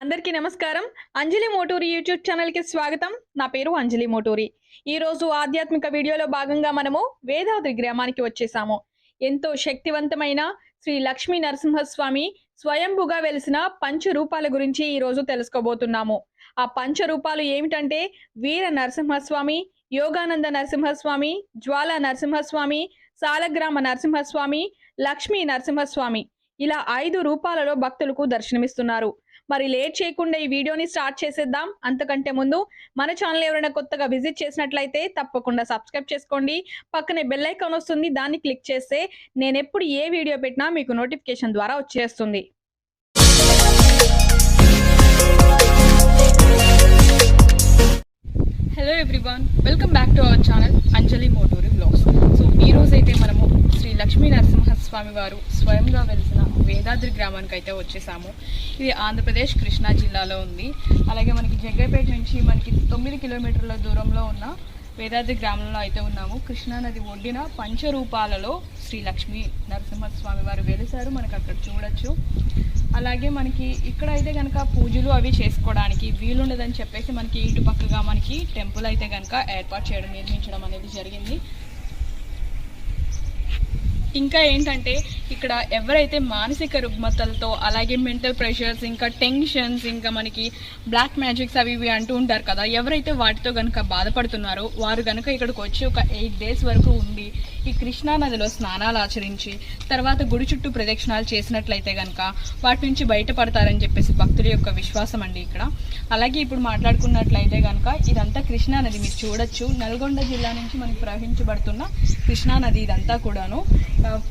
అందరికీ నమస్కారం. అంజలి మోటూరి యూట్యూబ్ ఛానల్కి స్వాగతం. నా పేరు అంజలి మోటూరి. ఈ రోజు ఆధ్యాత్మిక వీడియోలో భాగంగా మనము వేదాద్రి గ్రామానికి వచ్చేసాము. ఎంతో శక్తివంతమైన శ్రీ లక్ష్మీ నరసింహస్వామి స్వయంభుగా వెలిసిన పంచ రూపాల గురించి ఈ రోజు తెలుసుకోబోతున్నాము. ఆ పంచ రూపాలు ఏమిటంటే వీర నరసింహస్వామి యోగానంద నరసింహస్వామి జ్వాల నరసింహస్వామి సాలగ్రామ నరసింహస్వామి లక్ష్మీ నరసింహస్వామి ఇలా ఐదు రూపాలలో భక్తులకు దర్శనమిస్తున్నారు. మరి లేట్ చేయకుండా ఈ వీడియోని స్టార్ట్ చేసేద్దాం. అంతకంటే ముందు మన ఛానల్ ఎవరైనా కొత్తగా విజిట్ చేసినట్లయితే తప్పకుండా సబ్స్క్రైబ్ చేసుకోండి. పక్కనే బెల్ ఐకాన్ వస్తుంది దాన్ని క్లిక్ చేస్తే నేను ఎప్పుడు ఏ వీడియో పెట్టినా మీకు నోటిఫికేషన్ ద్వారా వచ్చేస్తుంది. Hello everyone welcome back to our channel Anjali Moturi vlogs so ఈ అయితే మనము శ్రీ లక్ష్మీ నరసింహస్వామి వారు స్వయంగా వెలిసిన వేదాద్రి గ్రామానికి అయితే వచ్చేసాము. ఇది ఆంధ్రప్రదేశ్ కృష్ణా జిల్లాలో ఉంది. అలాగే మనకి జగ్గైపేట నుంచి మనకి తొమ్మిది కిలోమీటర్ల దూరంలో ఉన్న వేదాద్రి గ్రామంలో అయితే ఉన్నాము. కృష్ణా నది ఒడ్డిన పంచరూపాలలో శ్రీ లక్ష్మీ నరసింహస్వామి వారు వెలిసారు మనకు అక్కడ చూడొచ్చు. అలాగే మనకి ఇక్కడ అయితే కనుక పూజలు అవి చేసుకోవడానికి వీలుండదని చెప్పేసి మనకి ఇటు పక్కగా మనకి టెంపుల్ అయితే కనుక ఏర్పాటు చేయడం నిర్మించడం అనేది జరిగింది. ఇంకా ఏంటంటే ఇక్కడ ఎవరైతే మానసిక రుగ్మతలతో అలాగే మెంటల్ ప్రెషర్స్ ఇంకా టెన్షన్స్ ఇంకా మనకి బ్లాక్ మ్యాజిక్స్ అవి ఇవి అంటూ ఉంటారు కదా ఎవరైతే వాటితో కనుక బాధపడుతున్నారో వారు కనుక ఇక్కడికి వచ్చి ఒక ఎయిట్ డేస్ వరకు ఉండి ఈ కృష్ణా నదిలో స్నానాలు ఆచరించి తర్వాత గుడి చుట్టూ ప్రదక్షిణాలు చేసినట్లయితే కనుక వాటి నుంచి బయటపడతారని చెప్పేసి భక్తుల యొక్క విశ్వాసం అండి ఇక్కడ. అలాగే ఇప్పుడు మాట్లాడుకున్నట్లయితే కనుక ఇదంతా కృష్ణా నది మీరు చూడొచ్చు. నల్గొండ జిల్లా నుంచి మనకి ప్రవహించబడుతున్న కృష్ణా నది ఇదంతా కూడాను.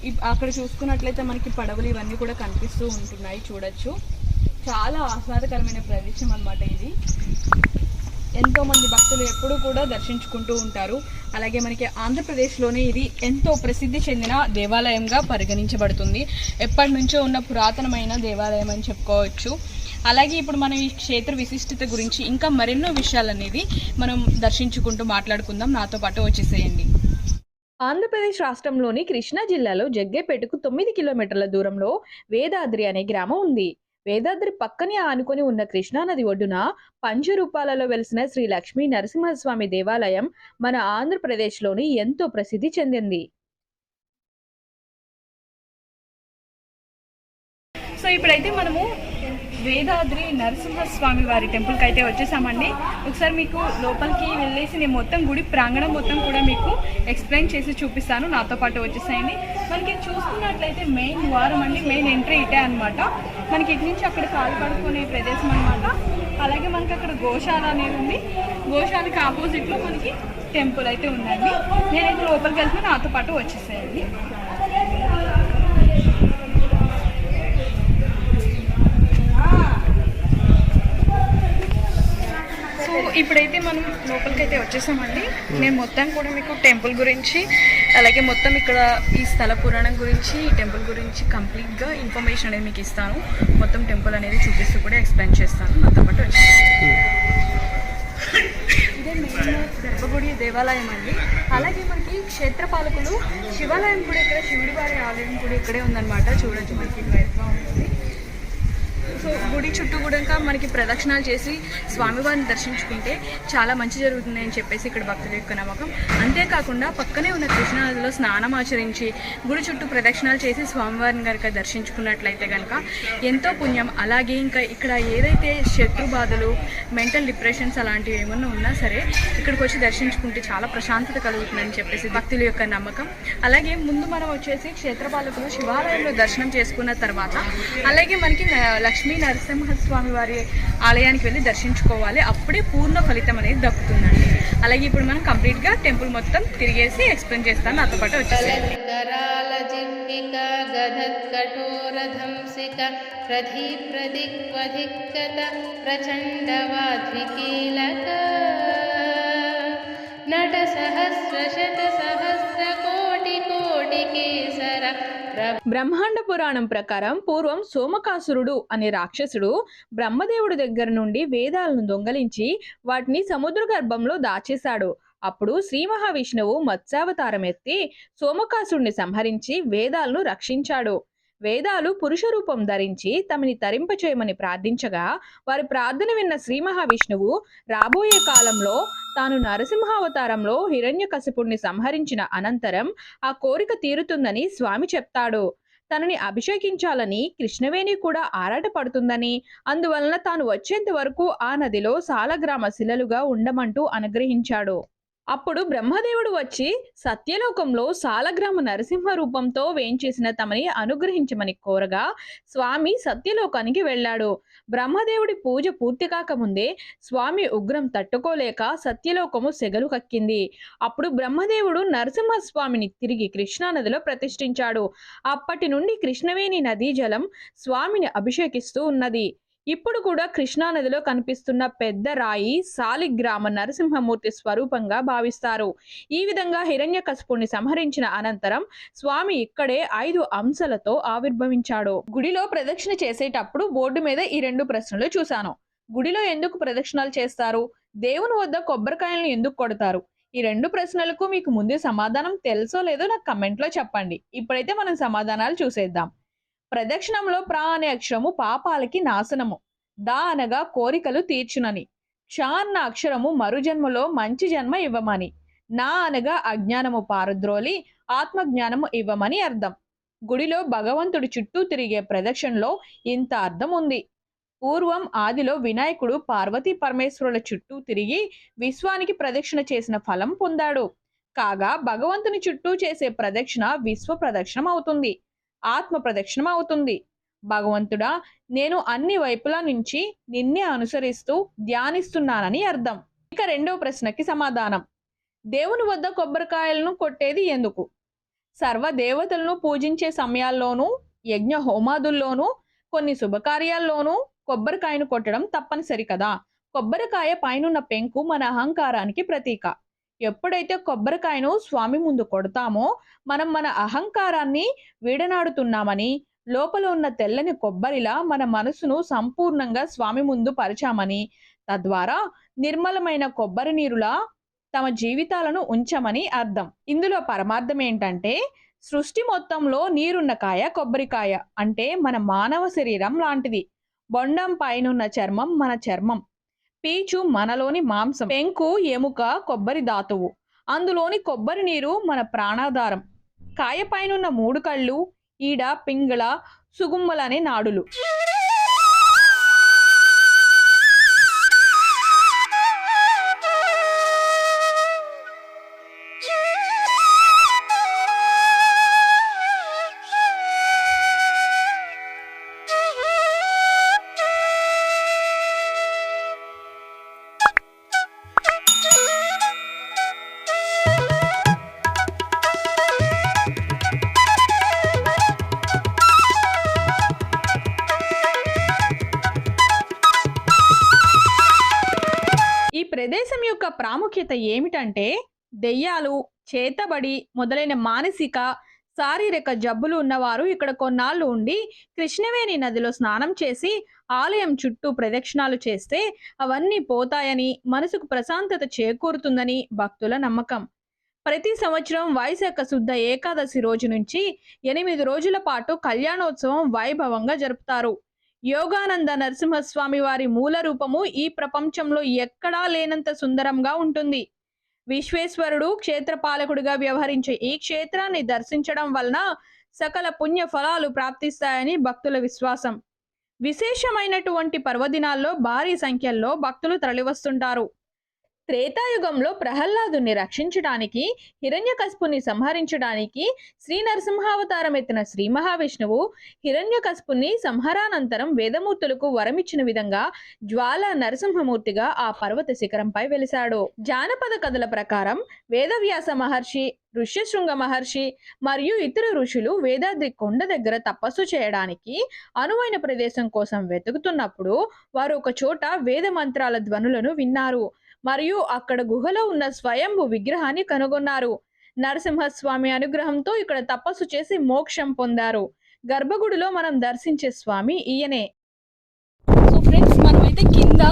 ఇప్- అక్కడ చూసుకున్నట్లయితే మనకి పడవలు ఇవన్నీ కూడా కనిపిస్తూ ఉంటున్నాయి చూడొచ్చు. చాలా ఆహ్లాదకరమైన ప్రదేశం అన్నమాట ఇది. ఎంతో మంది భక్తులు ఎప్పుడూ కూడా దర్శించుకుంటూ ఉంటారు. అలాగే మనకి ఆంధ్రప్రదేశ్లోనే ఇది ఎంతో ప్రసిద్ధి చెందిన దేవాలయంగా పరిగణించబడుతుంది. ఎప్పటి నుంచో ఉన్న పురాతనమైన దేవాలయం అని చెప్పుకోవచ్చు. అలాగే ఇప్పుడు మనం ఈ క్షేత్ర విశిష్టత గురించి ఇంకా మరెన్నో విషయాలు అనేది మనం దర్శించుకుంటూ మాట్లాడుకుందాం. నాతో పాటు వచ్చేసేయండి. ఆంధ్రప్రదేశ్ రాష్ట్రంలోని కృష్ణా జిల్లాలో జగ్గేపేటకు తొమ్మిది కిలోమీటర్ల దూరంలో వేదాద్రి అనే గ్రామం ఉంది. వేదాద్రి పక్కనే ఆనుకొని ఉన్న కృష్ణానది ఒడ్డున పంచరూపాలలో వెలిసిన శ్రీ లక్ష్మీ నరసింహస్వామి దేవాలయం మన ఆంధ్రప్రదేశ్లోని ఎంతో ప్రసిద్ధి చెందింది. సో ఇప్పుడైతే మనము వేదాద్రి నరసింహస్వామి వారి టెంపుల్కి అయితే వచ్చేసామండి. ఒకసారి మీకు లోపలికి వెళ్ళేసి నేను మొత్తం గుడి ప్రాంగణం మొత్తం కూడా మీకు ఎక్స్ప్లెయిన్ చేసి చూపిస్తాను. నాతో పాటు వచ్చేసాయండి. మనకి చూసుకున్నట్లయితే మెయిన్ ద్వారం అండి మెయిన్ ఎంట్రీ ఇటే అనమాట మనకి ఇటు నుంచి అక్కడ కాలు పడుకునే ప్రదేశం అనమాట అలాగే మనకి అక్కడ గోశాల అనేది ఉంది. గోశాలకి ఆపోజిట్లో మనకి టెంపుల్ అయితే ఉందండి. నేనైతే లోపలికి వెళ్తే నాతో పాటు వచ్చేసాయండి సో ఇప్పుడైతే మనం లోపలికి అయితే వచ్చేసామండి. నేను మొత్తం కూడా మీకు టెంపుల్ గురించి అలాగే మొత్తం ఇక్కడ ఈ స్థల పురాణం గురించి ఈ టెంపుల్ గురించి కంప్లీట్గా ఇన్ఫర్మేషన్ అనేది మీకు ఇస్తాను. మొత్తం టెంపుల్ అనేది చూపిస్తూ కూడా ఎక్స్ప్లెయిన్ చేస్తాను. నాతో పాటు ఇదే మెయిన్ గర్భగుడి దేవాలయం అండి. అలాగే మనకి క్షేత్రపాలకులు శివాలయం కూడా ఇక్కడ శివుడి వారి ఆలయం కూడా ఇక్కడే ఉందన్నమాట. చూడొచ్చు మనకి సో గుడి చుట్టూ కూడా మనకి ప్రదక్షిణాలు చేసి స్వామివారిని దర్శించుకుంటే చాలా మంచి జరుగుతుంది అని చెప్పేసి ఇక్కడ భక్తుల యొక్క నమ్మకం. అంతేకాకుండా పక్కనే ఉన్న కృష్ణానదిలో స్నానం ఆచరించి గుడి చుట్టూ ప్రదక్షిణాలు చేసి స్వామివారిని కనుక దర్శించుకున్నట్లయితే కనుక ఎంతో పుణ్యం. అలాగే ఇంకా ఇక్కడ ఏదైతే శత్రు బాధలు మెంటల్ డిప్రెషన్స్ అలాంటివి ఏమన్నా ఉన్నా సరే ఇక్కడికి వచ్చి దర్శించుకుంటే చాలా ప్రశాంతత కలుగుతుందని చెప్పేసి భక్తుల యొక్క నమ్మకం. అలాగే ముందు మనం వచ్చేసి క్షేత్రపాలకులు శివాలయంలో దర్శనం చేసుకున్న తర్వాత అలాగే మనకి లక్ష్మీ లక్ష్మీ నరసింహస్వామి వారి ఆలయానికి వెళ్ళి దర్శించుకోవాలి. అప్పుడే పూర్ణ ఫలితం అనేది దక్కుతుందండి. అలాగే ఇప్పుడు మనం కంప్లీట్గా టెంపుల్ మొత్తం తిరిగేసి ఎక్స్ప్లెయిన్ చేస్తాను. నాతో పాటు వచ్చేసి ప్రధి ప్రదిక్వధిక్కత బ్రహ్మాండ పురాణం ప్రకారం పూర్వం సోమకాసురుడు అనే రాక్షసుడు బ్రహ్మదేవుడి దగ్గర నుండి వేదాలను దొంగలించి వాటిని సముద్ర గర్భంలో దాచేశాడు. అప్పుడు శ్రీ మహావిష్ణువు మత్స్యావతారం ఎత్తి సోమకాసుడిని సంహరించి వేదాలను రక్షించాడు. వేదాలు పురుష రూపం ధరించి తమని తరింపచేయమని ప్రార్థించగా వారి ప్రార్థన విన్న శ్రీ మహావిష్ణువు రాబోయే కాలంలో తాను నరసింహావతారంలో హిరణ్యకశిపుణ్ణి సంహరించిన అనంతరం ఆ కోరిక తీరుతుందని స్వామి చెప్తాడు. తనని అభిషేకించాలని కృష్ణవేణి కూడా ఆరాటపడుతుందని అందువలన తాను వచ్చేంత వరకు ఆ నదిలో సాలగ్రామ శిలలుగా ఉండమంటూ అనుగ్రహించాడు. అప్పుడు బ్రహ్మదేవుడు వచ్చి సత్యలోకంలో సాలగ్రామ నరసింహ రూపంతో వేంచేసిన తమని అనుగ్రహించమని కోరగా స్వామి సత్యలోకానికి వెళ్ళాడు. బ్రహ్మదేవుడి పూజ పూర్తి కాకముందే స్వామి ఉగ్రం తట్టుకోలేక సత్యలోకము సెగలు కక్కింది. అప్పుడు బ్రహ్మదేవుడు నరసింహస్వామిని తిరిగి కృష్ణానదిలో ప్రతిష్ఠించాడు. అప్పటి నుండి కృష్ణవేణి నదీ జలం స్వామిని అభిషేకిస్తూ ఉన్నది. ఇప్పుడు కూడా కృష్ణానదిలో కనిపిస్తున్న పెద్ద రాయి సాలిగ్రామ నరసింహమూర్తి స్వరూపంగా భావిస్తారు. ఈ విధంగా హిరణ్యకశిపుణ్ణి సంహరించిన అనంతరం స్వామి ఇక్కడే ఐదు అంశాలతో ఆవిర్భవించాడు. గుడిలో ప్రదక్షిణ చేసేటప్పుడు బోర్డు మీద ఈ రెండు ప్రశ్నలు చూశాను. గుడిలో ఎందుకు ప్రదక్షిణాలు చేస్తారు? దేవుని వద్ద కొబ్బరికాయలను ఎందుకు కొడతారు? ఈ రెండు ప్రశ్నలకు మీకు ముందే సమాధానం తెలుసో లేదో నాకు కమెంట్లో చెప్పండి. ఇప్పుడైతే మనం సమాధానాలు చూసేద్దాం. ప్రదక్షిణంలో ప్రా అనే అక్షరము పాపాలకి నాశనము. దా అనగా కోరికలు తీర్చునని. క్ష అన్న అక్షరము మరుజన్మలో మంచి జన్మ ఇవ్వమని. నా అనగా అజ్ఞానము పారద్రోలి ఆత్మజ్ఞానము ఇవ్వమని అర్థం. గుడిలో భగవంతుడి చుట్టూ తిరిగే ప్రదక్షిణలో ఇంత అర్థం ఉంది. పూర్వం ఆదిలో వినాయకుడు పార్వతీ పరమేశ్వరుల చుట్టూ తిరిగి విశ్వానికి ప్రదక్షిణ చేసిన ఫలం పొందాడు. కాగా భగవంతుని చుట్టూ చేసే ప్రదక్షిణ విశ్వ ప్రదక్షిణం అవుతుంది. ఆత్మ ప్రదక్షిణం అవుతుంది. భగవంతుడా నేను అన్ని వైపుల నుంచి నిన్నే అనుసరిస్తూ ధ్యానిస్తున్నానని అర్థం. ఇక రెండవ ప్రశ్నకి సమాధానం. దేవుని వద్ద కొబ్బరికాయలను కొట్టేది ఎందుకు? సర్వ దేవతలను పూజించే సమయాల్లోనూ యజ్ఞ హోమాదుల్లోనూ కొన్ని శుభకార్యాల్లోనూ కొబ్బరికాయను కొట్టడం తప్పనిసరి కదా? కొబ్బరికాయ పైనున్న పెంకు మన అహంకారానికి ప్రతీక. ఎప్పుడైతే కొబ్బరికాయను స్వామి ముందు కొడతామో మనం మన అహంకారాన్ని వీడనాడుతున్నామని లోపల ఉన్న తెల్లని కొబ్బరిలా మన మనసును సంపూర్ణంగా స్వామి ముందు పరిచామని తద్వారా నిర్మలమైన కొబ్బరి నీరులా తమ జీవితాలను ఉంచమని అర్థం. ఇందులో పరమార్థం ఏంటంటే సృష్టి మొత్తంలో నీరున్న కాయ కొబ్బరికాయ అంటే మన మానవ శరీరం లాంటిది. బొండం పైనున్న చర్మం మన చర్మం. పీచు మనలోని మాంసం పెంకు ఎముక కొబ్బరి ధాతువు. అందులోని కొబ్బరి నీరు మన ప్రాణాధారం. కాయపైనున్న మూడు కళ్ళు ఈడ పింగళ సుగుమ్మలనే నాడులు. ప్రాముఖ్యత ఏమిటంటే దెయ్యాలు చేతబడి మొదలైన మానసిక శారీరక జబ్బులు ఉన్నవారు ఇక్కడ కొన్నాళ్ళు ఉండి కృష్ణవేణి నదిలో స్నానం చేసి ఆలయం చుట్టూ ప్రదక్షిణాలు చేస్తే అవన్నీ పోతాయని మనసుకు ప్రశాంతత చేకూరుతుందని భక్తుల నమ్మకం. ప్రతి సంవత్సరం వైశాఖ శుద్ధ ఏకాదశి రోజు నుంచి ఎనిమిది రోజుల పాటు కళ్యాణోత్సవం వైభవంగా జరుపుతారు. యోగానంద నరసింహస్వామి వారి మూల రూపము ఈ ప్రపంచంలో ఎక్కడా లేనంత సుందరంగా ఉంటుంది. విశ్వేశ్వరుడు క్షేత్రపాలకుడిగా వ్యవహరించే ఈ క్షేత్రాన్ని దర్శించడం వలన సకల పుణ్య ఫలాలు ప్రాప్తిస్తాయని భక్తుల విశ్వాసం. విశేషమైనటువంటి పర్వదినాల్లో భారీ సంఖ్యల్లో భక్తులు తరలివస్తుంటారు. త్రేతాయుగంలో ప్రహ్లాదుని రక్షించడానికి హిరణ్యకశిపుని సంహరించడానికి శ్రీ నరసింహావతారం ఎత్తిన శ్రీ మహావిష్ణువు హిరణ్యకశిపుని సంహరానంతరం వేదమూర్తులకు వరమిచ్చిన విధంగా జ్వాల నరసింహమూర్తిగా ఆ పర్వత శిఖరంపై వెలిశాడు. జానపద కథల ప్రకారం వేదవ్యాస మహర్షి ఋష్యశృంగ మహర్షి మరియు ఇతర ఋషులు వేదాద్రి కొండ దగ్గర తపస్సు చేయడానికి అనువైన ప్రదేశం కోసం వెతుకుతున్నప్పుడు వారు ఒక చోట వేద మంత్రాల ధ్వనులను విన్నారు. మరియు అక్కడ గుహలో ఉన్న స్వయంభు విగ్రహాన్ని కనుగొన్నారు. నరసింహస్వామి అనుగ్రహంతో ఇక్కడ తపస్సు చేసి మోక్షం పొందారు. గర్భగుడిలో మనం దర్శించే స్వామి ఈయనే. సో ఫ్రెండ్స్ మనమైతే కింద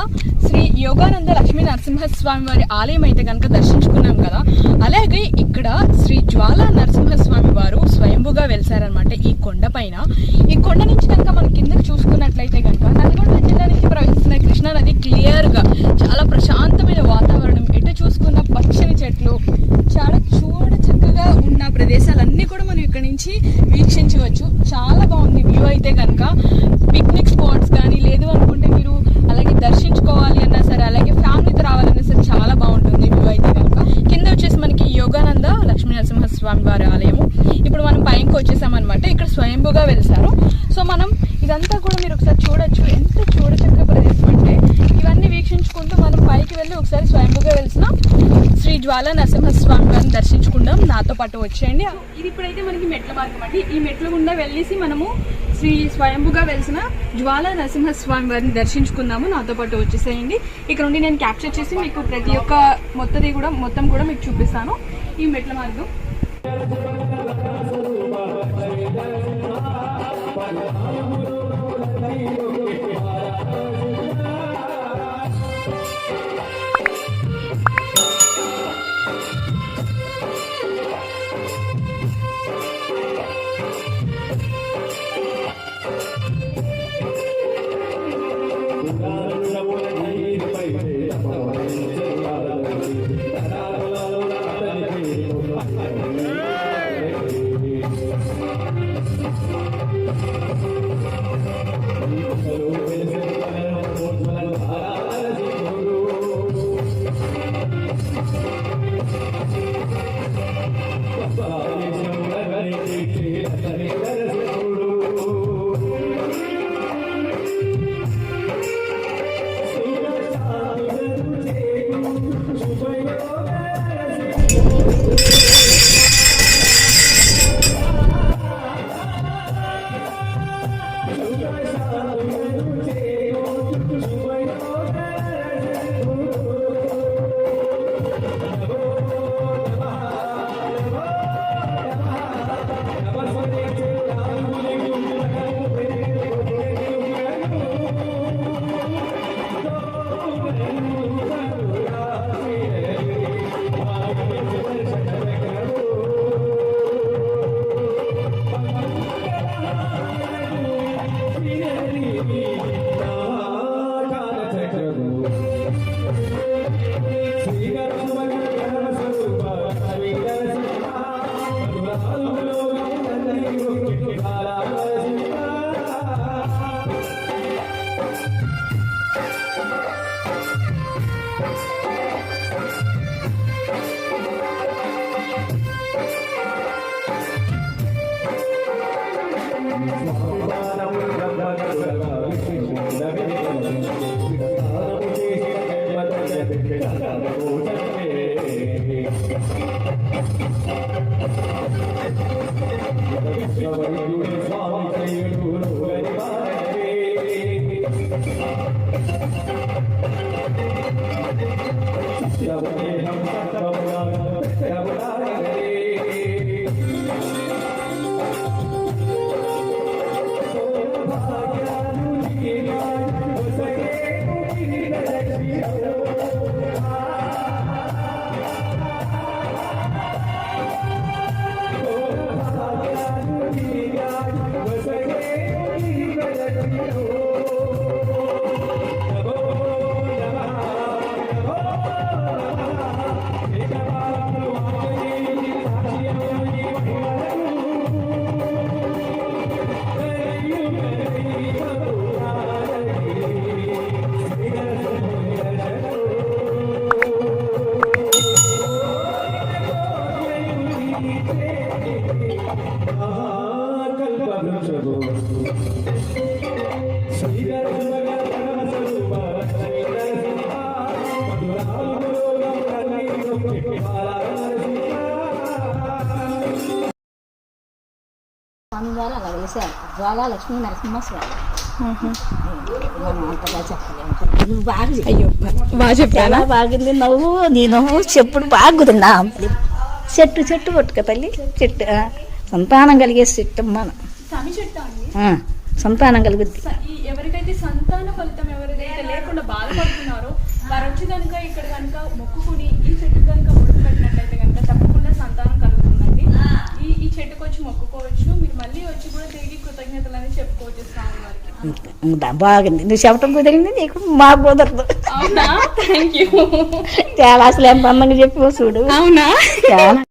శ్రీ యోగానంద లక్ష్మీ నరసింహస్వామి వారి ఆలయం అయితే కనుక దర్శించుకున్నాం కదా. అలాగే ఇక్కడ శ్రీ జ్వాల నరసింహస్వామి వారు స్వయంభుగా వెలిసారనమాట ఈ కొండ పైన. ఈ కొండ నుంచి కనుక మనం కిందకి చూసుకున్నట్లయితే కనుక నల్గొండ జిల్లా నుంచి ప్రవహిస్తున్న కృష్ణా నది క్లియర్గా చాలా ప్రశాంతమైన వాతావరణం. ఎటు చూసుకున్న పచ్చని చెట్లు చాలా చూడ చక్కగా ఉన్న ప్రదేశాలన్నీ కూడా మనం ఇక్కడ నుంచి వీక్షించవచ్చు. చాలా బాగుంది వ్యూ అయితే కనుక. పిక్నిక్ స్పాట్స్ కానీ లేదు అనుకుంటే మీరు అలాగే దర్శించుకోవాలి అన్నా సరే అలాగే ఫ్యామిలీతో రావాలన్నా సరే చాలా బాగుంటుంది వ్యూ అయితే కనుక. కింద వచ్చేసి మనకి యోగానంద లక్ష్మీ నరసింహస్వామి వారి ఆలయము. ఇప్పుడు మనం పైకి వచ్చేసామన్నమాట. ఇక్కడ స్వయంభుగా వెళ్తారు సో మనం ఇదంతా కూడా మీరు ఒకసారి చూడండి ఎంత చూడచక్క ప్రదేశం అంటే ఇవన్నీ వీక్షించుకుంటూ మనం పైకి వెళ్ళి ఒకసారి స్వయంభుగా వెలిసిన శ్రీ జ్వాల నరసింహస్వామి వారిని దర్శించుకుందాం. నాతో పాటు వచ్చేయండి. ఇది ఇప్పుడైతే మనకి మెట్ల మార్గం అండి. ఈ మెట్ల గుండా వెళ్ళేసి మనము శ్రీ స్వయంభుగా వెలిసిన జ్వాల నరసింహస్వామి వారిని దర్శించుకుందాము. నాతో పాటు వచ్చేసేయండి. ఇక్కడ నుండి నేను క్యాప్చర్ చేసి మీకు ప్రతి ఒక్క మొత్తది కూడా మొత్తం కూడా మీకు చూపిస్తాను. ఈ మెట్ల మార్గం. స్వామి వారు అలా వెలిసారు జ్వాలా లక్ష్మీ నరసింహస్వామి మనం నువ్వు బాగా అయ్యో బాగా చెప్పానా బాగుంది నవ్వు నేను చెప్పుడు బాగుందా చెట్టు చెట్టు పట్టుక తల్లి చెట్టు సంతానం కలిగే చెట్టు మనం సంతానం కలుగుద్ది ఎవరికైతే సంతాన ఫలితం ఎవరికైతే లేకుండా బాధపడుతున్నారో వారు వచ్చి కనుక ఇక్కడ కనుక మొక్కుకుని ఈ చెట్టు కనుక ముడుపు పెట్టినట్లయితే కనుక తప్పకుండా సంతానం కలుగుతుందండి ఈ ఈ చెట్టుకు వచ్చి మొక్కుకోవచ్చు. మీరు మళ్ళీ వచ్చి కూడా తిరిగి కృతజ్ఞతలు అనేది చెప్పుకోవచ్చు స్వామి వారికి. బాగుంది నువ్వు చెప్పడం కుదిరింది నీకు మాకు కుదరదు. అవునా? థ్యాంక్ యూ చాలా అసలు ఎంత అందంగా చెప్పి చూడు. అవునా? చాలా.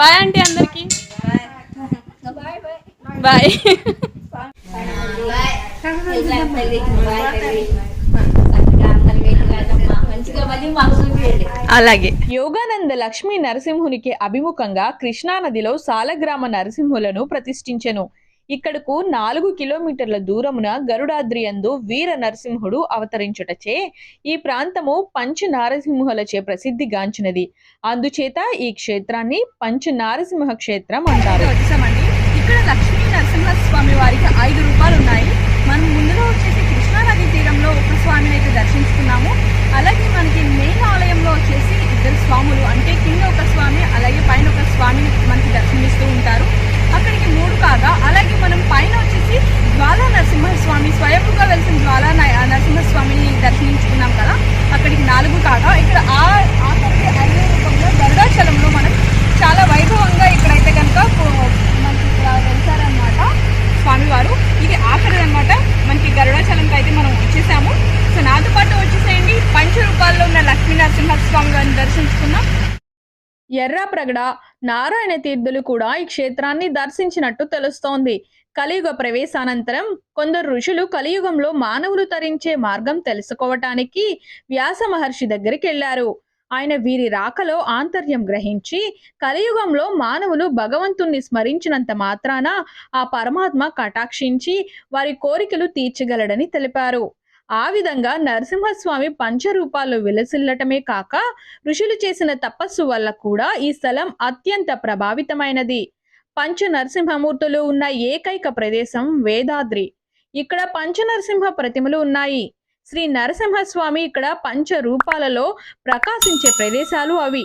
బాయ్ ఆంటీ అందరికి. బాయ్ అలాగే యోగానంద లక్ష్మీ నరసింహునికి అభిముఖంగా కృష్ణానదిలో సాలగ్రామ నరసింహులను ప్రతిష్ఠించెను ఇక్కడకు నాలుగు కిలోమీటర్ల దూరమున గరుడాద్రి యందు వీర నరసింహుడు అవతరించుటచే ఈ ప్రాంతము పంచ నారసింహులచే ప్రసిద్ధిగాంచినది అందుచేత ఈ క్షేత్రాన్ని పంచ నారసింహ క్షేత్రం అంటారు ఇక్కడ లక్ష్మీ నరసింహస్వామి వారికి ఐదు రూపాయలు ఉన్నాయి పీఠంలో తీరంలో ఒక స్వామిని అయితే దర్శించుకున్నాము. అలాగే మనకి మెయిన్ ఆలయంలో వచ్చేసి ఇద్దరు స్వాములు అంటే కింద ఒక స్వామి అలాగే పైన ఒక స్వామిని మనకి దర్శనమిస్తూ ఉంటారు. అక్కడికి మూడు కాగా అలాగే మనం పైన వచ్చేసి జ్వాలా నరసింహస్వామి స్వయంగా వెలిసిన జ్వాలా నరసింహస్వామిని దర్శించుకున్నాం కదా. అక్కడికి నాలుగు కాగా ఇక్కడ ఆ ఆఖరికి ఐదో రూపంలో గరుడాచలంలో మనం చాలా వైభవంగా ఇక్కడైతే కనుక మనకి ఇక్కడ వెళ్తారనమాట స్వామివారు. ఇది ఆఖరి అనమాట మనకి గరుడాచలంకి అయితే మనం వచ్చేసాము. సో నాతో పాటు వచ్చేసేయండి. పంచ రూపాల్లో ఉన్న లక్ష్మీ నరసింహస్వామి వారిని దర్శించుకున్నాం ఎర్రప్రగడ నారాయణ తీర్థులు కూడా ఈ క్షేత్రాన్ని దర్శించినట్టు తెలుస్తోంది. కలియుగ ప్రవేశానంతరం కొందరు ఋషులు కలియుగంలో మానవులు తరించే మార్గం తెలుసుకోవటానికి వ్యాస మహర్షి దగ్గరికి వెళ్ళారు ఆయన వీరి రాకలో ఆంతర్యం గ్రహించి కలియుగంలో మానవులు భగవంతుణ్ణి స్మరించినంత మాత్రాన ఆ పరమాత్మ కటాక్షించి వారి కోరికలు తీర్చగలడని తెలిపారు. ఆ విధంగా నరసింహస్వామి పంచరూపాలు విలసిల్లటమే కాక ఋషులు చేసిన తపస్సు వల్ల కూడా ఈ స్థలం అత్యంత ప్రభావితమైనది. పంచ నరసింహమూర్తులు ఉన్న ఏకైక ప్రదేశం వేదాద్రి. ఇక్కడ పంచ నరసింహ ప్రతిమలు ఉన్నాయి. శ్రీ నరసింహస్వామి ఇక్కడ పంచ రూపాలలో ప్రకాశించే ప్రదేశాలు అవి.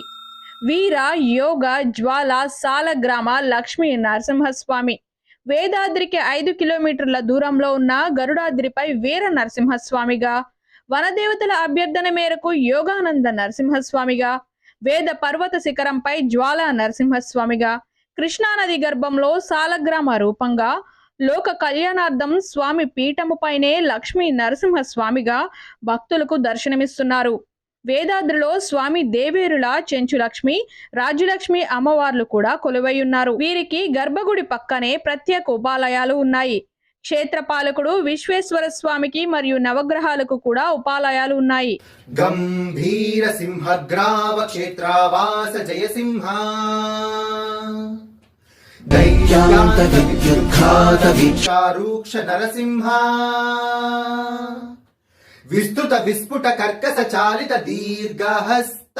వీర యోగ జ్వాల సాలగ్రామ లక్ష్మీ నరసింహస్వామి. వేదాద్రికి ఐదు కిలోమీటర్ల దూరంలో ఉన్న గరుడాద్రిపై వీర నరసింహస్వామిగా వనదేవతల అభ్యర్థన మేరకు యోగానంద నరసింహస్వామిగా వేద పర్వత శిఖరంపై జ్వాల నరసింహస్వామిగా కృష్ణానది గర్భంలో సాలగ్రామ రూపంగా లోక కళ్యాణార్థం స్వామి పీఠముపైనే లక్ష్మీ నరసింహస్వామిగా భక్తులకు దర్శనమిస్తున్నారు. వేదాద్రిలో స్వామి దేవేరుల చెంచులక్ష్మి రాజ్యలక్ష్మి అమ్మవార్లు కూడా కొలువై ఉన్నారు వీరికి గర్భగుడి పక్కనే ప్రత్యేక ఉపాలయాలు ఉన్నాయి. క్షేత్రపాలకుడు విశ్వేశ్వర స్వామికి మరియు నవగ్రహాలకు కూడా ఉపాలయాలు ఉన్నాయి. గంభీర సింహగ్రావ క్షేత్రావాస జయసింహ వీక్షారూక్ష నరసింహ. విస్తృత విస్ఫుట కర్కస చాలిత దీర్ఘహస్త.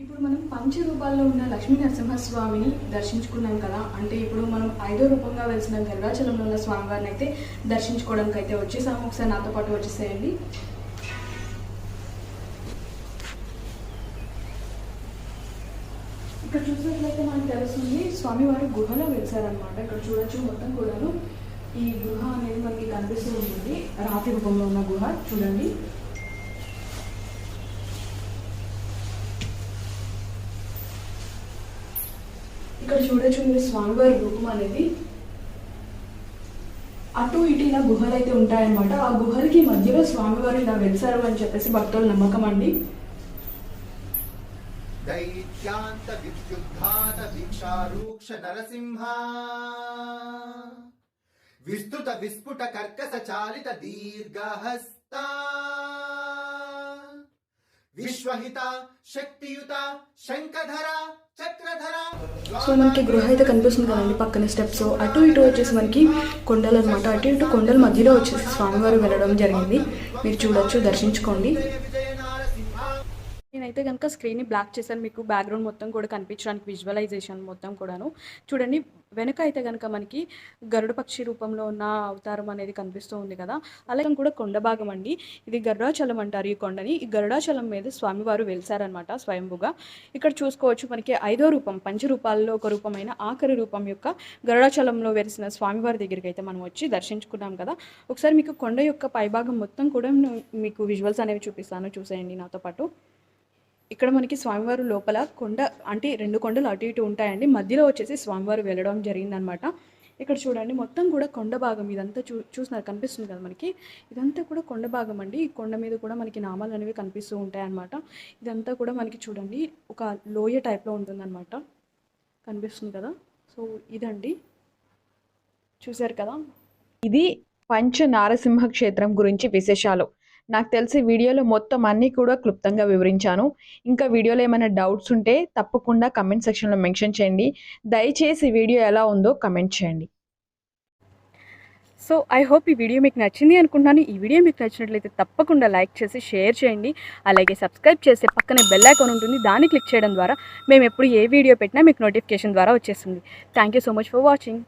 ఇప్పుడు మనం పంచ రూపాల్లో ఉన్న లక్ష్మీ నరసింహస్వామిని దర్శించుకున్నాం కదా. అంటే ఇప్పుడు మనం ఐదో రూపంగా వెలిసిన గరుడాచలంలో ఉన్న స్వామివారిని అయితే దర్శించుకోవడానికి అయితే వచ్చేసాము. ఒకసారి నాతో పాటు వచ్చేసేయండి ఇక్కడ చూసినట్లయితే మనకు తెలుస్తుంది స్వామివారు గుహలో వెలిసారనమాట ఇక్కడ చూడొచ్చు మొత్తం కూడాను. ఈ గుహ అనేది మనకి కనిపిస్తూ ఉంటుంది. రాతి రూపంలో ఉన్న గుహ చూడండి. ఇక్కడ చూడొచ్చు మీరు స్వామివారి రూపం అనేది. అటు ఇటు ఇలా గుహలు అయితే ఉంటాయన్నమాట. ఆ గుహలకి మధ్యలో స్వామివారు ఇలా వెలిసారు అని చెప్పేసి భక్తుల నమ్మకం అండి. దైత్యాంత విద్యుద్ధాత వీక్షారూక్ష నరసింహ విస్తృత విస్ఫుట కర్కస చాలిత దీర్ఘహస్త విశ్వహిత శక్తియుత శంఖధర చక్రధర సో మనకి గృహ అయితే కనిపిస్తుంది కదండి పక్కన స్టెప్స్. అటు ఇటు వచ్చేసి మనకి కొండలు అనమాట అటు ఇటు కొండల మధ్యలో వచ్చేసి స్వామివారు వెళ్ళడం జరిగింది. మీరు చూడొచ్చు దర్శించుకోండి. నేనైతే కనుక స్క్రీన్ని బ్లాక్ చేశాను. మీకు బ్యాక్గ్రౌండ్ మొత్తం కూడా కనిపించడానికి విజువలైజేషన్ మొత్తం కూడాను. చూడండి వెనక అయితే కనుక మనకి గరుడ పక్షి రూపంలో ఉన్న అవతారం అనేది కనిపిస్తూ ఉంది కదా. అలాగే కూడా కొండ భాగం అండి. ఇది గరుడాచలం అంటారు ఈ కొండని. ఈ గరుడాచలం మీద స్వామివారు వెలిసారనమాట స్వయంభుగా. ఇక్కడ చూసుకోవచ్చు మనకి ఐదో రూపం పంచరూపాల్లో ఒక రూపమైన ఆఖరి రూపం యొక్క గరుడాచలంలో వెలిసిన స్వామివారి దగ్గరికి అయితే మనం వచ్చి దర్శించుకున్నాం కదా. ఒకసారి మీకు కొండ యొక్క పైభాగం మొత్తం కూడా మీకు విజువల్స్ అనేవి చూపిస్తాను. చూసేయండి నాతో పాటు. ఇక్కడ మనకి స్వామివారు లోపల కొండ అంటే రెండు కొండలు అటు ఇటు ఉంటాయండి. మధ్యలో వచ్చేసి స్వామివారు వెళ్ళడం జరిగిందనమాట. ఇక్కడ చూడండి మొత్తం కూడా కొండ భాగం ఇదంతా చూ చూసినారు కనిపిస్తుంది కదా మనకి? ఇదంతా కూడా కొండ భాగం అండి. ఈ కొండ మీద కూడా మనకి నామాలు అనేవి కనిపిస్తూ ఉంటాయన్నమాట. ఇదంతా కూడా మనకి చూడండి ఒక లోయ టైప్లో ఉంటుందన్నమాట. కనిపిస్తుంది కదా? సో ఇదండి. చూశారు కదా? ఇది పంచ నారసింహ క్షేత్రం గురించి విశేషాలు. నాకు తెలిసి వీడియోలో మొత్తం అన్నీ కూడా క్లుప్తంగా వివరించాను. ఇంకా వీడియోలో ఏమైనా డౌట్స్ ఉంటే తప్పకుండా కమెంట్ సెక్షన్లో మెన్షన్ చేయండి. దయచేసి వీడియో ఎలా ఉందో కమెంట్ చేయండి. సో ఐ హోప్ ఈ వీడియో మీకు నచ్చింది అనుకుంటున్నాను. ఈ వీడియో మీకు నచ్చినట్లయితే తప్పకుండా లైక్ చేసి షేర్ చేయండి. అలాగే సబ్స్క్రైబ్ చేసే పక్కనే బెల్ ఐకాన్ ఉంటుంది. దాన్ని క్లిక్ చేయడం ద్వారా మేము ఎప్పుడు ఏ వీడియో పెట్టినా మీకు నోటిఫికేషన్ ద్వారా వచ్చేస్తుంది. Thank you so much for watching.